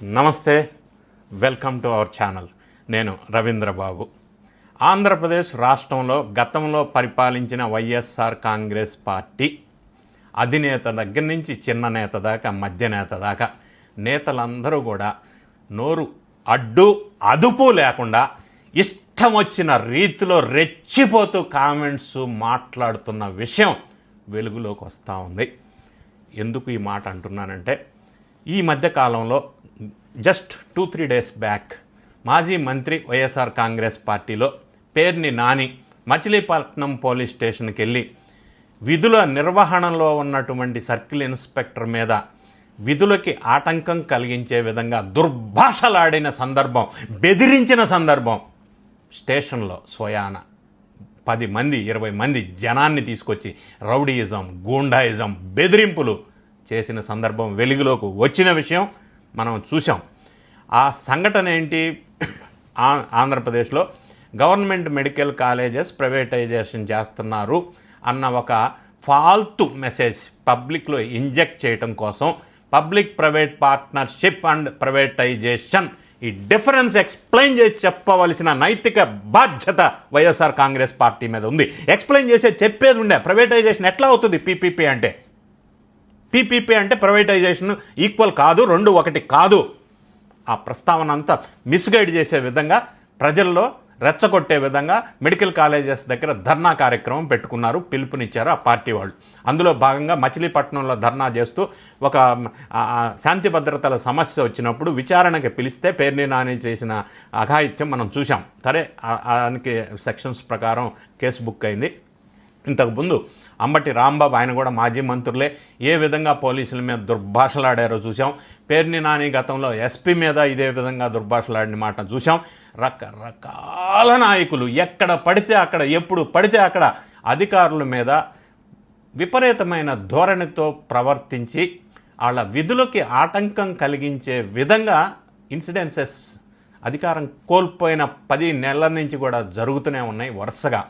నమస్తే welcome to our channel. నేను రవీంద్రబాబు. ఆంధ్రప్రదేశ్ రాష్ట్రంలో గతంలో పరిపాలించిన వైఎస్ఆర్ కాంగ్రెస్ పార్టీ అధినేత దగ్గర నుంచి చిన్న నేత దాకా మధ్య నేత దాకా నేతలందరూ కూడా నోరు అడ్డు అదుపు లేకుండా ఇష్టం వచ్చిన రీతిలో రెచ్చిపోతూ కామెంట్స్ మాట్లాడుతున్న విషయం వెలుగులోకి వస్తూ ఉంది. ఎందుకు ఈ మాట అంటున్నానంటే ఈ మధ్య కాలంలో just two three days back మాజీ మంత్రి వైఎస్ఆర్ కాంగ్రెస్ పార్టీలో పేర్ని నాని మచిలీపట్నం పోలీస్ స్టేషన్కి వెళ్ళి విధుల నిర్వహణలో ఉన్నటువంటి సర్కిల్ ఇన్స్పెక్టర్ మీద విధులకి ఆటంకం కలిగించే విధంగా దుర్భాషలాడిన సందర్భం బెదిరించిన సందర్భం స్టేషన్లో స్వయాన పది మంది ఇరవై మంది జనాన్ని తీసుకొచ్చి రౌడీయిజం గూండాయిజం బెదిరింపులు చేసిన సందర్భం వెలుగులోకి వచ్చిన విషయం మనం చూసాం ఆ సంఘటన ఏంటి? ఆంధ్రప్రదేశ్లో గవర్నమెంట్ మెడికల్ కాలేజెస్ ప్రైవేటైజేషన్ చేస్తున్నారు అన్న ఒక ఫాల్తు మెసేజ్ పబ్లిక్లో ఇంజెక్ట్ చేయటం కోసం public private partnership and privatization ఈ డిఫరెన్స్ ఎక్స్ప్లెయిన్ చేసి చెప్పవలసిన నైతిక బాధ్యత వైఎస్ఆర్ కాంగ్రెస్ పార్టీ మీద ఉంది. ఎక్స్ప్లెయిన్ చేసే చెప్పేది ఉండే. ప్రైవేటైజేషన్ ఎట్లా అవుతుంది? పీపీపీ అంటే పీపీపీ అంటే ప్రైవేటైజేషన్ ఈక్వల్ కాదు రెండు ఒకటి కాదు. ఆ ప్రస్తావన అంతా మిస్గైడ్ చేసే విధంగా ప్రజల్లో రెచ్చగొట్టే విధంగా మెడికల్ కాలేజెస్ దగ్గర ధర్నా కార్యక్రమం పెట్టుకున్నారు పిలుపునిచ్చారు ఆ పార్టీ వాళ్ళు. అందులో భాగంగా మచిలీపట్నంలో ధర్నా చేస్తూ ఒక శాంతి భద్రతల సమస్య వచ్చినప్పుడు విచారణకి పిలిస్తే పేర్ని నాని చేసిన అఘాయిత్యం మనం చూసాం సరే దానికి సెక్షన్స్ ప్రకారం కేసు బుక్ అయింది. ఇంతకు ముందు అంబటి రాంబాబు ఆయన కూడా మాజీ మంత్రులే. ఏ విధంగా పోలీసుల మీద దుర్భాషలాడారో చూసాం పేర్ని నాని గతంలో ఎస్పీ మీద ఇదే విధంగా దుర్భాషలాడిన మాట చూసాం రకరకాల నాయకులు ఎక్కడ పడితే అక్కడ ఎప్పుడు పడితే అక్కడ అధికారుల మీద విపరీతమైన ధోరణితో ప్రవర్తించి వాళ్ళ విధులకి ఆటంకం కలిగించే విధంగా ఇన్సిడెన్సెస్ అధికారం కోల్పోయిన పది నెలల నుంచి కూడా జరుగుతూనే ఉన్నాయి వరుసగా.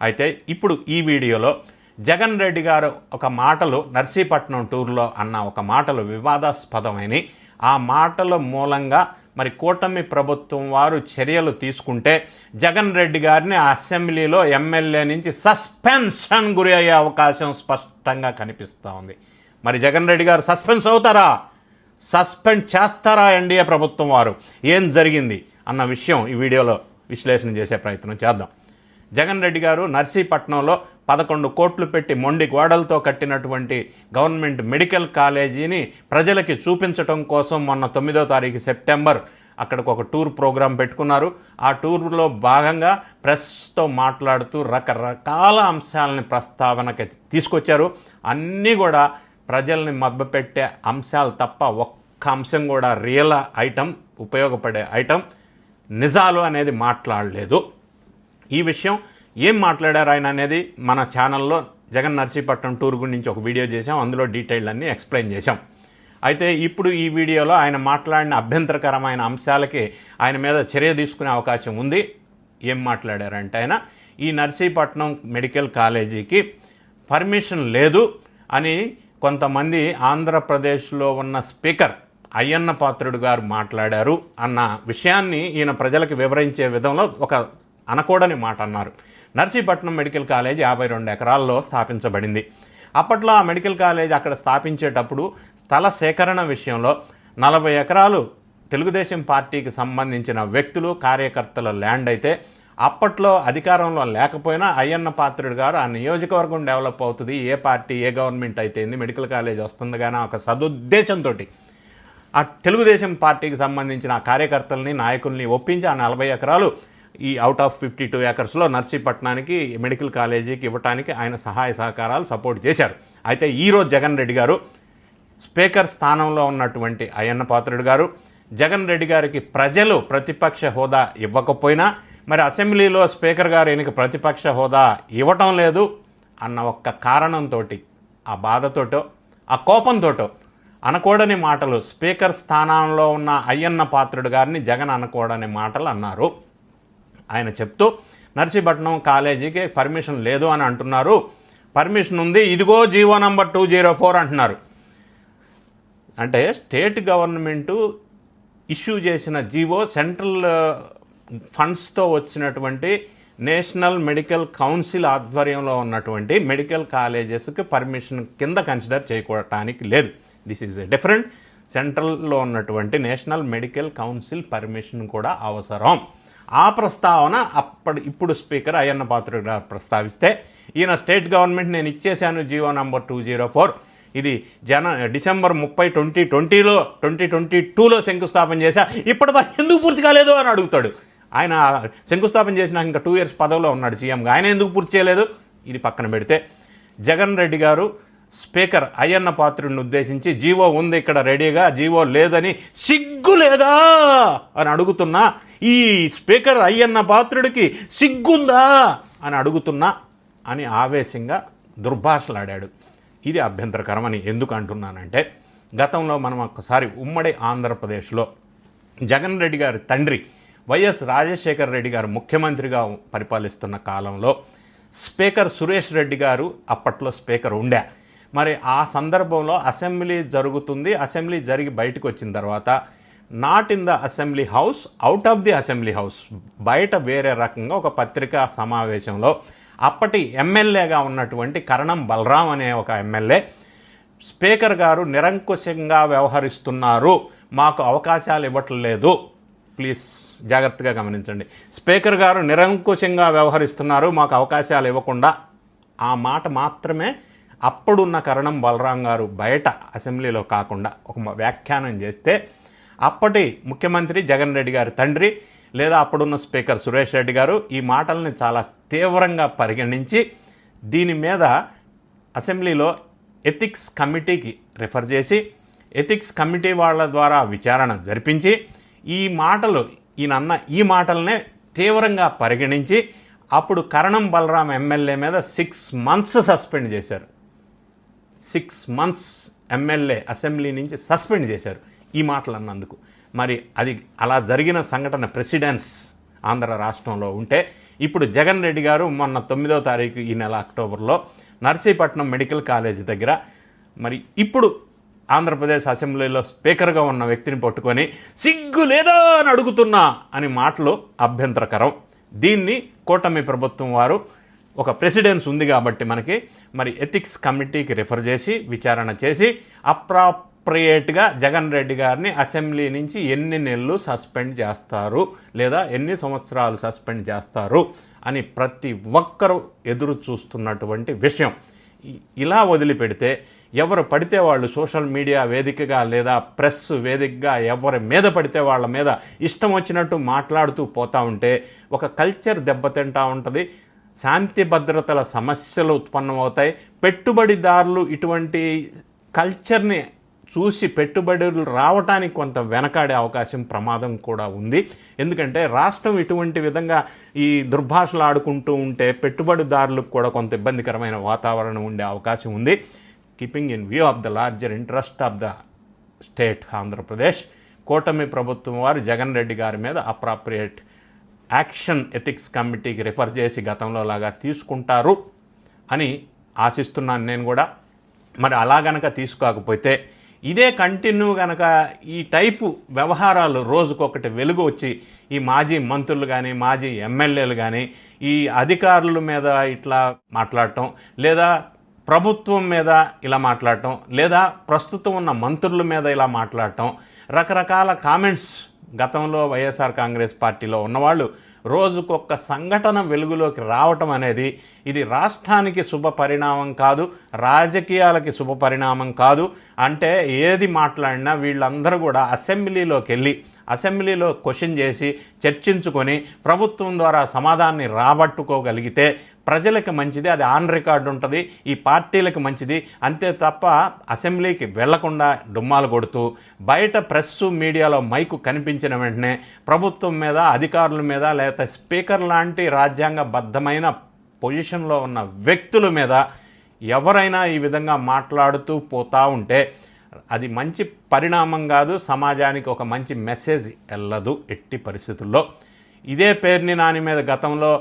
అయితే ఇప్పుడు ఈ వీడియోలో జగన్ రెడ్డి గారు ఒక మాటలు నర్సీపట్నం టూర్లో అన్న ఒక మాటలు వివాదాస్పదమైన ఆ మాటల మూలంగా మరి కూటమి ప్రభుత్వం వారు చర్యలు తీసుకుంటే జగన్ రెడ్డి గారిని అసెంబ్లీలో ఎమ్మెల్యే నుంచి సస్పెన్షన్ గురి అయ్యే అవకాశం స్పష్టంగా కనిపిస్తూ ఉంది. మరి జగన్ రెడ్డి గారు సస్పెన్స్ అవుతారా? సస్పెండ్ చేస్తారా ఎన్డీఏ ప్రభుత్వం వారు? ఏం జరిగింది? అన్న విషయం ఈ వీడియోలో విశ్లేషణ చేసే ప్రయత్నం చేద్దాం. జగన్ రెడ్డి గారు నర్సీపట్నంలో పదకొండు కోట్లు పెట్టి మొండి గోడలతో కట్టినటువంటి గవర్నమెంట్ మెడికల్ కాలేజీని ప్రజలకి చూపించటం కోసం మొన్న తొమ్మిదో తారీఖు సెప్టెంబర్ అక్కడికి ఒక టూర్ ప్రోగ్రాం పెట్టుకున్నారు. ఆ టూర్లో భాగంగా ప్రెస్తో మాట్లాడుతూ రకరకాల అంశాలని ప్రస్తావనకి తీసుకొచ్చారు. అన్నీ కూడా ప్రజల్ని మభ్యపెట్టే అంశాలు తప్ప ఒక్క అంశం కూడా రియల్ ఐటమ్ ఉపయోగపడే ఐటమ్ నిజాలు అనేది మాట్లాడలేదు. ఈ విషయం ఏం మాట్లాడారు ఆయన అనేది మన ఛానల్లో జగన్ నర్సీపట్నం టూర్ గురించి ఒక వీడియో చేసాం అందులో డీటెయిల్ అన్నీ ఎక్స్ప్లెయిన్ చేశాం. అయితే ఇప్పుడు ఈ వీడియోలో ఆయన మాట్లాడిన అభ్యంతరకరమైన అంశాలకి ఆయన మీద చర్య తీసుకునే అవకాశం ఉంది. ఏం మాట్లాడారంటే ఆయన ఈ నర్సీపట్నం మెడికల్ కాలేజీకి పర్మిషన్ లేదు అని కొంతమంది ఆంధ్రప్రదేశ్లో ఉన్న స్పీకర్ అయ్యన్న పాత్రుడు గారు మాట్లాడారు అన్న విషయాన్ని ఈయన ప్రజలకు వివరించే విధంలో ఒక అనకూడని మాట అన్నారు. నర్సీపట్నం మెడికల్ కాలేజ్ యాభై రెండు ఎకరాల్లో స్థాపించబడింది. అప్పట్లో ఆ మెడికల్ కాలేజ్ అక్కడ స్థాపించేటప్పుడు స్థల సేకరణ విషయంలో నలభై ఎకరాలు తెలుగుదేశం పార్టీకి సంబంధించిన వ్యక్తులు కార్యకర్తల ల్యాండ్ అయితే అప్పట్లో అధికారంలో లేకపోయినా అయ్యన్న పాత్రుడు గారు ఆ నియోజకవర్గం డెవలప్ అవుతుంది. ఏ పార్టీ ఏ గవర్నమెంట్ అయితే ఏంది మెడికల్ కాలేజ్ వస్తుంది కానీ ఒక సదుద్దేశంతో ఆ తెలుగుదేశం పార్టీకి సంబంధించిన ఆ కార్యకర్తల్ని నాయకుల్ని ఒప్పించి ఆ నలభై ఎకరాలు ఈ అవుట్ ఆఫ్ ఫిఫ్టీ టూ ఏకర్స్లో నర్సీపట్నానికి మెడికల్ కాలేజీకి ఇవ్వటానికి ఆయన సహాయ సహకారాలు సపోర్ట్ చేశారు. అయితే ఈరోజు జగన్ రెడ్డి గారు స్పీకర్ స్థానంలో ఉన్నటువంటి అయ్యన్న పాత్రుడు గారు జగన్ రెడ్డి గారికి ప్రజలు ప్రతిపక్ష హోదా ఇవ్వకపోయినా మరి అసెంబ్లీలో స్పీకర్ గారు ఈయనకి ప్రతిపక్ష హోదా ఇవ్వటం లేదు అన్న ఒక్క కారణంతో ఆ బాధతోటో ఆ కోపంతోటో అనకూడని మాటలు స్పీకర్ స్థానంలో ఉన్న అయ్యన్న పాత్రుడు గారిని జగన్ అనకూడని మాటలు అన్నారు. ఆయన చెప్తూ నర్సీపట్నం కాలేజీకి పర్మిషన్ లేదు అని అంటున్నారు. పర్మిషన్ ఉంది. ఇదిగో GO number two zero four అంటున్నారు. అంటే స్టేట్ గవర్నమెంటు ఇష్యూ చేసిన జీవో సెంట్రల్ ఫండ్స్తో వచ్చినటువంటి నేషనల్ మెడికల్ కౌన్సిల్ ఆధ్వర్యంలో ఉన్నటువంటి మెడికల్ కాలేజెస్కి పర్మిషన్ కింద కన్సిడర్ చేయకోవటానికి లేదు. దిస్ ఈజ్ డిఫరెంట్ సెంట్రల్లో ఉన్నటువంటి నేషనల్ మెడికల్ కౌన్సిల్ పర్మిషన్ కూడా అవసరం. ఆ ప్రస్తావన అప్పటి ఇప్పుడు స్పీకర్ అయ్యన్న పాత్రుడు గారు ప్రస్తావిస్తే ఈయన స్టేట్ గవర్నమెంట్ నేను ఇచ్చేశాను GO number two zero four. ఇది జన డిసెంబర్ ముప్పై ట్వంటీ ట్వంటీలో ట్వంటీ ట్వంటీ టూలో శంకుస్థాపన చేశా. ఇప్పటిదాకా ఎందుకు పూర్తి కాలేదు అని అడుగుతాడు. ఆయన శంకుస్థాపన చేసినాక ఇంకా టూ ఇయర్స్ పదవిలో ఉన్నాడు సీఎంగా ఆయన ఎందుకు పూర్తి చేయలేదు? ఇది పక్కన పెడితే జగన్ రెడ్డి గారు స్పీకర్ అయ్యన్న పాత్రుడిని ఉద్దేశించి జీవో ఉంది ఇక్కడ రెడీగా జీవో లేదని సిగ్గు లేదా అని అడుగుతున్నా. ఈ స్పీకర్ అయ్యన్న పాత్రుడికి సిగ్గుందా అని అడుగుతున్నా అని ఆవేశంగా దుర్భాషలాడాడు. ఇది అభ్యంతరకరం అని ఎందుకు అంటున్నానంటే గతంలో మనం ఒక్కసారి ఉమ్మడి ఆంధ్రప్రదేశ్లో జగన్ రెడ్డి గారి తండ్రి వైఎస్ రాజశేఖర రెడ్డి గారు ముఖ్యమంత్రిగా పరిపాలిస్తున్న కాలంలో స్పీకర్ సురేష్ రెడ్డి గారు అప్పట్లో స్పీకర్ ఉండే. మరి ఆ సందర్భంలో అసెంబ్లీ జరుగుతుంది అసెంబ్లీ జరిగి బయటకు వచ్చిన తర్వాత not in the assembly house out of the assembly house బయట వేరే రకంగా ఒక పత్రికా సమావేశంలో అప్పటి ఎమ్మెల్యేగా ఉన్నటువంటి కరణం బలరాం అనే ఒక ఎమ్మెల్యే స్పీకర్ గారు నిరంకుశంగా వ్యవహరిస్తున్నారు. మాకు అవకాశాలు ఇవ్వట్లేదు. ప్లీజ్ జాగ్రత్తగా గమనించండి. స్పీకర్ గారు నిరంకుశంగా వ్యవహరిస్తున్నారు. మాకు అవకాశాలు ఇవ్వకుండా ఆ మాట మాత్రమే అప్పుడున్న కరణం బలరాం గారు బయట అసెంబ్లీలో కాకుండా ఒక వ్యాఖ్యానం చేస్తే అప్పటి ముఖ్యమంత్రి జగన్ రెడ్డి గారి తండ్రి లేదా అప్పుడున్న స్పీకర్ సురేష్ రెడ్డి గారు ఈ మాటల్ని చాలా తీవ్రంగా పరిగణించి దీని మీద అసెంబ్లీలో ఎథిక్స్ కమిటీకి రిఫర్ చేసి ఎథిక్స్ కమిటీ వాళ్ళ ద్వారా విచారణ జరిపించి ఈ మాటలు ఈయనన్న ఈ మాటలనే తీవ్రంగా పరిగణించి అప్పుడు కరణం బలరాం ఎమ్మెల్యే మీద సిక్స్ మంత్స్ సస్పెండ్ చేశారు. సిక్స్ మంత్స్ ఎమ్మెల్యే అసెంబ్లీ నుంచి సస్పెండ్ చేశారు. ఈ మాటలు అన్నందుకు మరి అది అలా జరిగిన సంఘటన ప్రెసిడెన్స్ ఆంధ్ర రాష్ట్రంలో ఉంటే ఇప్పుడు జగన్ రెడ్డి గారు మొన్న తొమ్మిదవ తారీఖు ఈ నెల అక్టోబర్లో నర్సీపట్నం మెడికల్ కాలేజ్ దగ్గర మరి ఇప్పుడు ఆంధ్రప్రదేశ్ అసెంబ్లీలో స్పీకర్గా ఉన్న వ్యక్తిని పట్టుకొని సిగ్గు లేదా అని అడుగుతున్నా అని మాటలు అభ్యంతరకరం. దీన్ని కూటమి ప్రభుత్వం వారు ఒక ప్రెసిడెన్స్ ఉంది కాబట్టి మనకి మరి ఎథిక్స్ కమిటీకి రిఫర్ చేసి విచారణ చేసి అప్రాప్ అప్రాప్రియేట్గా జగన్ రెడ్డి గారిని అసెంబ్లీ నుంచి ఎన్ని నెలలు సస్పెండ్ చేస్తారు లేదా ఎన్ని సంవత్సరాలు సస్పెండ్ చేస్తారు అని ప్రతి ఒక్కరూ ఎదురు చూస్తున్నటువంటి విషయం. ఇలా వదిలిపెడితే ఎవరు పడితే వాళ్ళు సోషల్ మీడియా వేదికగా లేదా ప్రెస్ వేదికగా ఎవరి మీద పడితే వాళ్ళ మీద ఇష్టం వచ్చినట్టు మాట్లాడుతూ పోతూ ఉంటే ఒక కల్చర్ దెబ్బతింటా ఉంటుంది. శాంతి భద్రతల సమస్యలు ఉత్పన్నమవుతాయి. పెట్టుబడిదారులు ఇటువంటి కల్చర్ని చూసి పెట్టుబడులు రావటానికి కొంత వెనకాడే అవకాశం ప్రమాదం కూడా ఉంది. ఎందుకంటే రాష్ట్రం ఇటువంటి విధంగా ఈ దుర్భాషలు ఆడుకుంటూ ఉంటే పెట్టుబడిదారులకు కూడా కొంత ఇబ్బందికరమైన వాతావరణం ఉండే అవకాశం ఉంది. Keeping in view of the larger interest of the state Andhra Pradesh. కూటమి ప్రభుత్వం వారు జగన్ రెడ్డి గారి మీద అప్రాప్రియేట్ యాక్షన్ ఎథిక్స్ కమిటీకి రిఫర్ చేసి గతంలో లాగా తీసుకుంటారు అని ఆశిస్తున్నాను నేను కూడా. మరి అలా గనక తీసుకోకపోతే ఇదే కంటిన్యూ గనక ఈ టైపు వ్యవహారాలు రోజుకొకటి వెలుగు వచ్చి ఈ మాజీ మంత్రులు కానీ మాజీ ఎమ్మెల్యేలు కానీ ఈ అధికారుల మీద ఇట్లా మాట్లాడటం లేదా ప్రభుత్వం మీద ఇలా మాట్లాడటం లేదా ప్రస్తుతం ఉన్న మంత్రుల మీద ఇలా మాట్లాడటం రకరకాల కామెంట్స్ గతంలో వైఎస్ఆర్ కాంగ్రెస్ పార్టీలో ఉన్నవాళ్ళు రోజుకొక సంఘటన వెలుగులోకి రావటం అనేది ఇది రాష్ట్రానికి శుభ పరిణామం కాదు రాజకీయాలకి శుభ పరిణామం కాదు. అంటే ఏది మాట్లాడినా వీళ్ళందరూ కూడా అసెంబ్లీలోకి వెళ్ళి అసెంబ్లీలో క్వశ్చన్ చేసి చర్చించుకొని ప్రభుత్వం ద్వారా సమాధానాన్ని రాబట్టుకోగలిగితే ప్రజలకు మంచిది అది ఆన్ రికార్డు ఉంటుంది ఈ పార్టీలకు మంచిది. అంతే తప్ప అసెంబ్లీకి వెళ్ళకుండా డుమ్మాలు కొడుతూ బయట ప్రెస్ మీడియాలో మైకు కనిపించిన వెంటనే ప్రభుత్వం మీద అధికారుల మీద లేకపోతే స్పీకర్ లాంటి రాజ్యాంగబద్ధమైన పొజిషన్లో ఉన్న వ్యక్తుల మీద ఎవరైనా ఈ విధంగా మాట్లాడుతూ పోతా ఉంటే అది మంచి పరిణామం కాదు సమాజానికి ఒక మంచి మెసేజ్ వెళ్ళదు ఎట్టి పరిస్థితుల్లో. ఇదే పేరుని నాని మీద గతంలో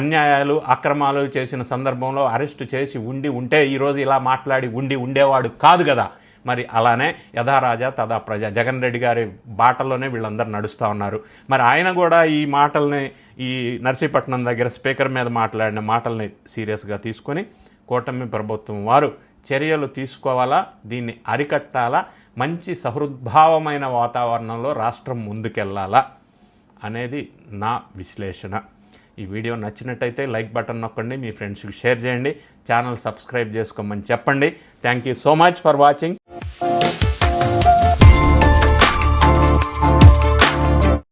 అన్యాయాలు అక్రమాలు చేసిన సందర్భంలో అరెస్టు చేసి ఉండి ఉంటే ఈరోజు ఇలా మాట్లాడి ఉండి ఉండేవాడు కాదు కదా. మరి అలానే యథారాజా తదా ప్రజ జగన్ రెడ్డి గారి బాటలోనే వీళ్ళందరూ నడుస్తూ ఉన్నారు. మరి ఆయన కూడా ఈ మాటల్ని ఈ నర్సీపట్నం దగ్గర స్పీకర్ మీద మాట్లాడిన మాటల్ని సీరియస్గా తీసుకొని కూటమి ప్రభుత్వం వారు చర్యలు తీసుకోవాలా దీన్ని అరికట్టాలా మంచి సహృద్భావమైన వాతావరణంలో రాష్ట్రం ముందుకెళ్ళాలా అనేది నా విశ్లేషణ. ఈ వీడియో నచ్చినట్టయితే లైక్ బటన్ నొక్కండి మీ ఫ్రెండ్స్కి షేర్ చేయండి ఛానల్ సబ్స్క్రైబ్ చేసుకోమని చెప్పండి. Thank you so much for watching.